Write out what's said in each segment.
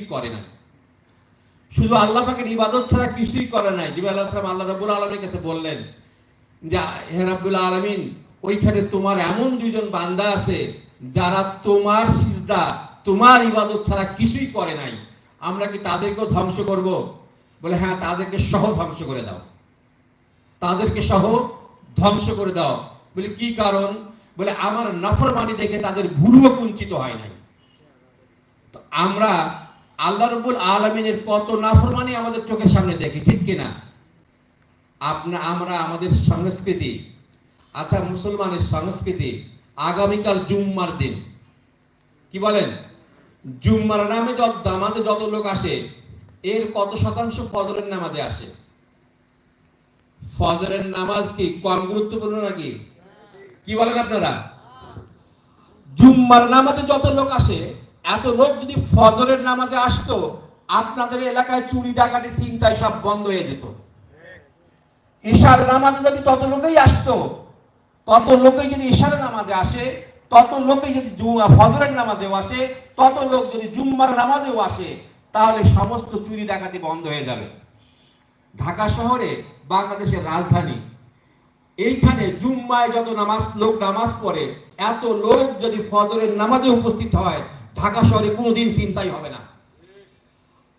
করে না শুধু আল্লাহ পাকের ইবাদত ছাড়া কিছুই করে নাই। জিবরাইল আলাইহিস সালাম আল্লাহ রাব্বুল আলামিনের কাছে বললেন যে, হে আলামিন, ওইখানে তোমার এমন দুইজন বান্দা আছে যারা তোমার সিজদা, তোমার ইবাদত ছাড়া কিছুই করে নাই। আমরা কি তাদেরকেও ধ্বংস করব? বলে হ্যাঁ তাদেরকে সহ ধ্বংস করে দাও। তাদেরকে সহ ধ্বংস করে দাও। বলে, কি কারণ? বলে, আমার নফরমানি দেখে তাদের ভুরুও কুঞ্চিত হয় নাই। তো আমরা আল্লাহ রব্বুল আলমিনের কত নাফরমানি আমাদের চোখের সামনে দেখি, ঠিক কিনা? আপনা, আমরা আমাদের সংস্কৃতি আচ্ছা মুসলমানের সংস্কৃতি, আগামীকাল জুম্মার দিন। কি বলেন? জুম্মার নামে যত, নামাজে যত লোক আসে, এর কত শতাংশ ফজরের নামাজে আসে? ফজরের নামাজ কি কম গুরুত্বপূর্ণ নাকি? কি বলেন আপনারা? জুম্মার নামাজে যত লোক আসে এত লোক যদি ফজরের নামাজে আসতো, আপনাদের এলাকায় চুরি, ডাকাতি চিন্তায় সব বন্ধ হয়ে যেত। ঈশার নামাজে যদি তত লোকেই আসতো, তত লোকেই যদি ঈশার নামাজে আসে, তত লোকেই যদি ফজরের নামাজেও আসে, তত লোক যদি জুম্মার নামাজেও আসে, তাহলে সমস্ত চুরি, ডাকাতি বন্ধ হয়ে যাবে। ঢাকা শহরে বাংলাদেশের রাজধানী, এইখানে জুম্মায় যত নামাজ, লোক নামাজ পড়ে, এত লোক যদি ফজরের নামাজে উপস্থিত হয় ঢাকা শহরে কোনোদিন চিন্তাই হবে না।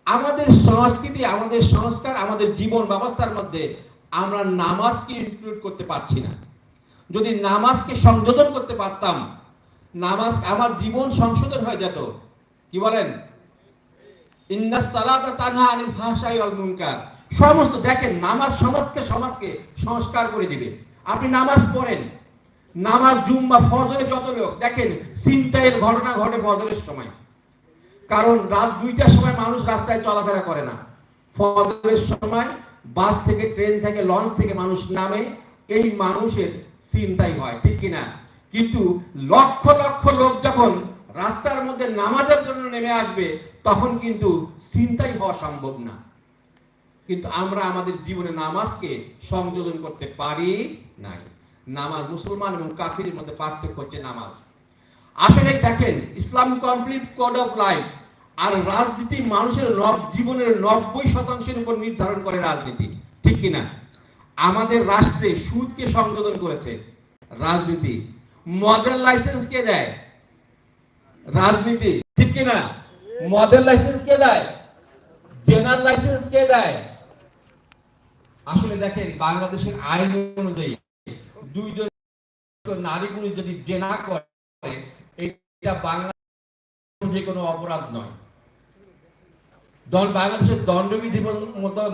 আমাদের সংস্কৃতি, আমাদের সংস্কার, আমাদের জীবন ব্যবস্থার মধ্যে আমরা নামাজকে ইনক্লুড করতে পারছি না। যদি নামাজকে সংযোজন করতে পারতাম, নামাজ আমার জীবন সংশোধন হয়ে যেত। কি বলেন? সমস্ত দেখেন, নামাজ সমাজকে সমাজকে সংস্কার করে দিবে। আপনি নামাজ পড়েন নামাজ, জুম্মা ফজরে যত লোক, দেখেন চিন্তায়ের ঘটনা ঘটে ফজরের সময়। কারণ রাত দুইটার সময় মানুষ রাস্তায় চলাফেরা করে না। ফজরের সময় বাস থেকে, ট্রেন থেকে, লঞ্চ থেকে মানুষ নামে, এই মানুষের চিন্তাই হয়, ঠিক কিনা? কিন্তু লক্ষ লক্ষ লোক যখন রাস্তার মধ্যে নামাজের জন্য নেমে আসবে, তখন কিন্তু চিন্তাই হওয়া সম্ভব না। কিন্তু আমরা আমাদের জীবনে নামাজকে সংযোজন করতে পারি নাই। নামাজ, মুসলমান এবং কাফিরের মধ্যে পার্থক্য হচ্ছে নামাজ। আসলে দেখেন, Islam complete code of life আর রাজনীতি মানুষের নব- জীবনের নব্বই শতাংশের উপর নির্ধারণ করে রাজনীতি, ঠিক কিনা? আমাদের রাষ্ট্রে সুদকে সংযোজন করেছে। রাজনীতি। মদের লাইসেন্স কে দেয়? রাজনীতি, ঠিক কিনা? মদের লাইসেন্স কে দেয়? জেনার লাইসেন্স কে দেয়? আসলে দেখেন, বাংলাদেশের আইন অনুযায়ী দুইজন নারী পুরুষ যদি জেনা করে, এটা বাংলাদেশ কোনো অপরাধ নয়। দল বাংলাদেশের দণ্ডবিধি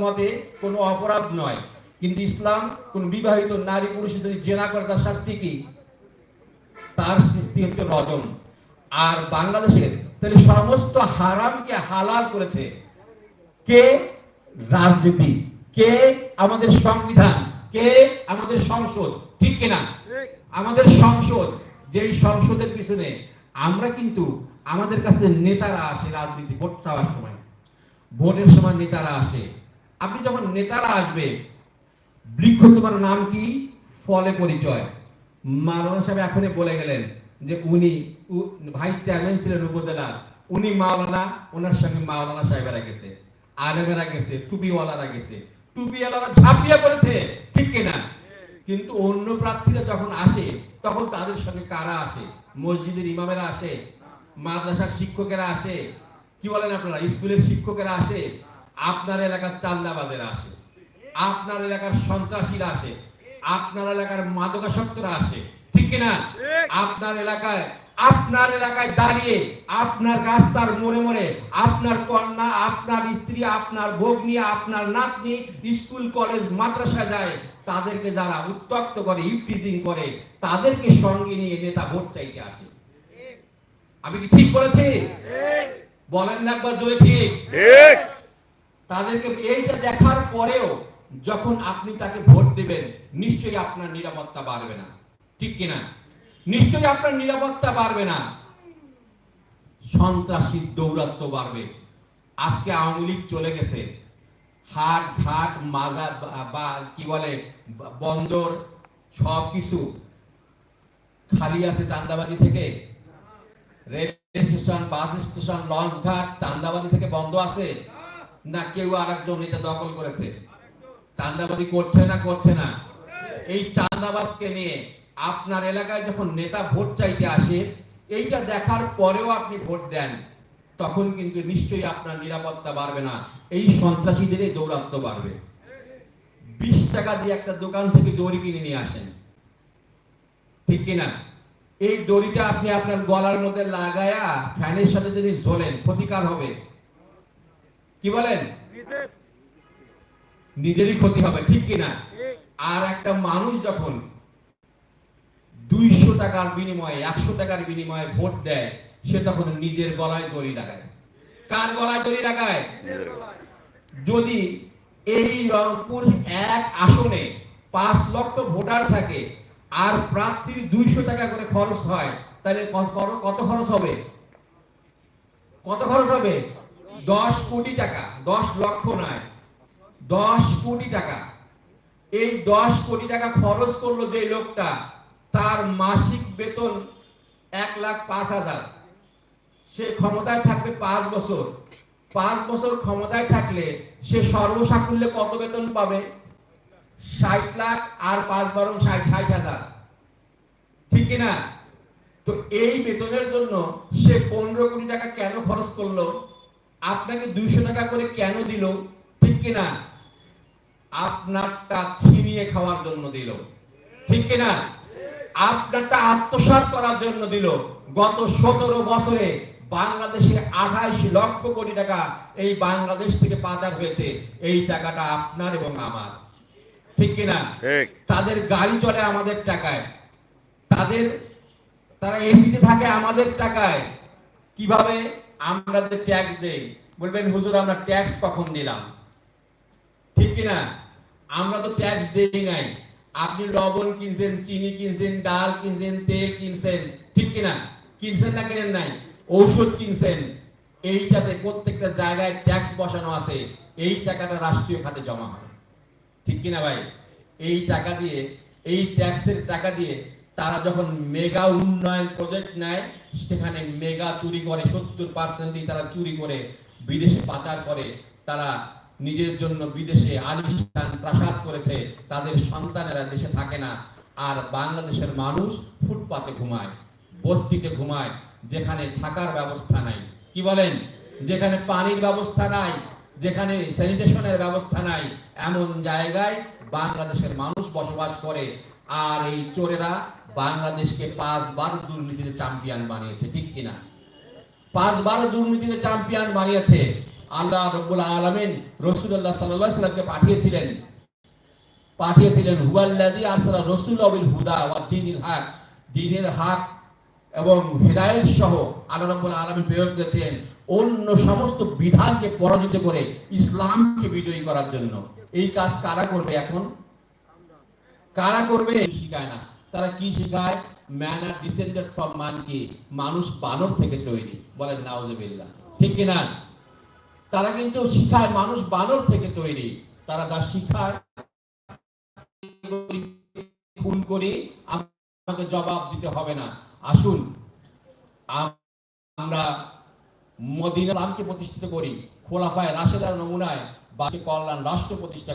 মতে কোনো অপরাধ নয়। কিন্তু ইসলাম কোন বিবাহিত নারী পুরুষ যদি জেনা করে, তার শাস্তি কি? তার সৃষ্টি হচ্ছে রজম আর বাংলাদেশের তাহলে সমস্ত হারামকে হালাল করেছে কে? রাজনীতি। কে? আমাদের সংবিধান। কে আমাদের সংসদ? ঠিক কিনা? আমাদের সংসদ, যেই সংসদের পিছনে আমরা কিন্তু আমাদের কাছে নেতারা আসে রাজনীতি, ভোট চাওয়ার সময়। ভোটের সময় নেতারা আসে। আপনি যখন নেতারা আসবে বৃক্ষ তোমার নাম কি? ফলে পরিচয়। মাওলানা সাহেব এখনই বলে গেলেন যে উনি ভাইস চেয়ারম্যান ছিলেন উপজেলার উনি মাওলানা, ওনার সঙ্গে মাওলানা সাহেবেরা গেছে, আলেমেরা গেছে, টুপিওয়ালারা গেছে। টুপিওয়ালারা ঝাঁপিয়ে পড়েছে ঠিক কিনা? কিন্তু অন্য প্রার্থীরা যখন আসে তখন তাদের সঙ্গে কারা আসে? মসজিদের ইমামেরা আসে? মাদ্রাসার শিক্ষকেরা আসে? কি বলেন আপনারা? স্কুলের শিক্ষকেরা আসে? আপনার এলাকার চান্দাবাজেরা আসে? আপনার এলাকার সন্ত্রাসীরা আসে? আপনার এলাকার মাদকাসক্তরা আসে? ঠিক কিনা? আপনার এলাকায় আপনার এলাকায় দাঁড়িয়ে আপনার রাস্তার মোড়ে মোড়ে আপনার কন্যা আপনার স্ত্রী আপনার ভগ্নী আপনার নাতনি স্কুল কলেজ মাদ্রাসা যায় তাদেরকে যারা উত্তক্ত করে ইফটিজিং করে তাদেরকে সঙ্গে নিয়ে নেতা ভোট চাইতে আসে। আমি কি ঠিক বলেছি? বলেন না একবার জোরে ঠিক। ঠিক। তাদেরকে এইটা দেখার পরেও যখন আপনি তাকে ভোট দেবেন নিশ্চয়ই আপনার নিরাপত্তা বাড়বে না। ঠিক কিনা? নিশ্চয়ই আপনার নিরাপত্তা বাড়বে না। সন্ত্রাসী দৌরাত্ম বাড়বে। আজকে আওয়ামী লীগ চলে গেছে। হাট, ঘাট, মাজার, বা কি বলে বন্দর সব কিছু খালি আছে চান্দাবাজি থেকে। Rail station, bus station, launch ghat, চান্দাবাজি থেকে বন্ধ আছে। না, কেউ আরেকজন এটা দখল করেছে। চান্দাবাজি করছে না করছে না। এই চান্দাবাজকে নিয়ে আপনার এলাকায় যখন নেতা ভোট চাইতে আসে এইটা দেখার পরেও আপনি ভোট দেন তখন কিন্তু নিশ্চয়ই আপনার নিরাপত্তা বাড়বে না। এই সন্ত্রাসীদেরই দৌরাত্ম বাড়বে। বিশ টাকা দিয়ে একটা দোকান থেকে দড়ি কিনে নিয়ে আসেন। ঠিক কিনা? এই দড়িটা আপনি আপনার গলার মধ্যে লাগায়া ফ্যানের সাথে যদি ঝোলেন ক্ষতিকার হবে। কি বলেন? নিজেরই ক্ষতি হবে ঠিক কিনা? আর একটা মানুষ যখন দুইশো টাকার বিনিময়ে একশো টাকার বিনিময়ে ভোট দেয় সে তখন নিজের গলায় দড়ি লাগায়। কার গলায় দড়ি লাগায়? যদি এই রংপুর এক আসনে পাঁচ লক্ষ ভোটার থাকে আর প্রার্থীর দুইশো টাকা করে খরচ হয় তাহলে কত- কত খরচ হবে? কত খরচ হবে? দশ কোটি টাকা দশ লক্ষ নয় দশ কোটি টাকা। এই দশ কোটি টাকা খরচ করল যে লোকটা তার মাসিক বেতন এক লাখ পাঁচ হাজার। সে ক্ষমতায় থাকবে পাঁচ বছর। পাঁচ বছর ক্ষমতায় থাকলে সে সর্বসাকুল্যে কত বেতন পাবে? ষাট লাখ আর পাঁচ বারো ষাট ষাট হাজার। ঠিক কিনা? তো এই বেতনের জন্য সে পনেরো কোটি টাকা কেন খরচ করল? আপনাকে দুইশো টাকা করে কেন দিল? ঠিক কিনা? আপনারটা ছিনিয়ে খাওয়ার জন্য দিল। ঠিক কিনা? আপনারটা আত্মসাৎ করার জন্য দিল। গত সতেরো বছরে বাংলাদেশে আঠাইশ লক্ষ কোটি টাকা এই বাংলাদেশ থেকে পাচার হয়েছে। এই টাকাটা আপনার এবং আমার। ঠিক কিনা? তাদের গাড়ি চলে আমাদের টাকায়। তাদের তারা এসিতে থাকে আমাদের টাকায়। কীভাবে? আমরা যে ট্যাক্স দেই। বলবেন হুজুর আমরা ট্যাক্স কখন দিলাম? ঠিক কিনা? আমরা তো ট্যাক্স দেই নাই। আপনি লবণ কিনছেন, চিনি কিনছেন, ডাল কিনছেন, তেল কিনছেন, ঠিক কিনা? কিনছেন না কেনেন নাই? ঔষধ কিনছেন। এইটাতে প্রত্যেকটা জায়গায় ট্যাক্স বসানো আছে। এই টাকাটা রাষ্ট্রীয় খাতে জমা হয়। ঠিক কিনা ভাই? এই টাকা দিয়ে, এই ট্যাক্সের টাকা দিয়ে তারা যখন মেগা উন্নয়ন প্রজেক্ট নেয়, সেখানে মেগা চুরি করে, সত্তর পার্সেন্টই তারা চুরি করে, বিদেশে পাচার করে, তারা নিজের জন্য বিদেশে আলিশান প্রাসাদ করেছে, তাদের সন্তানেরা দেশে থাকে না। আর বাংলাদেশের মানুষ ফুটপাতে ঘুমায়, বস্তিতে ঘুমায়, যেখানে থাকার ব্যবস্থা নাই। কি বলেন? যেখানে পানির ব্যবস্থা নাই, যেখানে স্যানিটেশনের ব্যবস্থা নাই, এমন জায়গায় বাংলাদেশের মানুষ বসবাস করে। আর এই চোরেরা বাংলাদেশকে পাঁচবার দুর্নীতিতে চ্যাম্পিয়ন বানিয়েছে, ঠিক কিনা? পাঁচবার দুর্নীতিতে চ্যাম্পিয়ন বানিয়েছে। আল্লাহ রব্বুল আলামিন রসুল্লাহ সাল্লাহ সাল্লামকে পাঠিয়েছিলেন। পাঠিয়েছিলেন, হুয়াল্লাযী আরসালা রাসূলা বিল হুদা ওয়া দীনিল হক। দ্বীনের হক এবং হেদায়েত সহ আল্লাহ রাব্বুল আলামিন প্রয়োগ করেছেন অন্য সমস্ত বিধানকে পরাজিত করে ইসলামকে বিজয়ী করার জন্য। এই কাজ কারা করবে এখন? কারা করবে? শিখায় না। তারা কি শিখায়? Man are descended from monkey মানুষ বানর থেকে তৈরি। বলেন, নাউজুবিল্লাহ। ঠিক কি না তারা কিন্তু শিখায়, মানুষ বানর থেকে তৈরি তারা তার শিখায় করে আমাকে জবাব দিতে হবে না আসুন, আমরা মদিনা নামকে প্রতিষ্ঠিত করি খোলাফায় রাশেদার নমুনায় বাকি কল্যাণ রাষ্ট্র প্রতিষ্ঠা।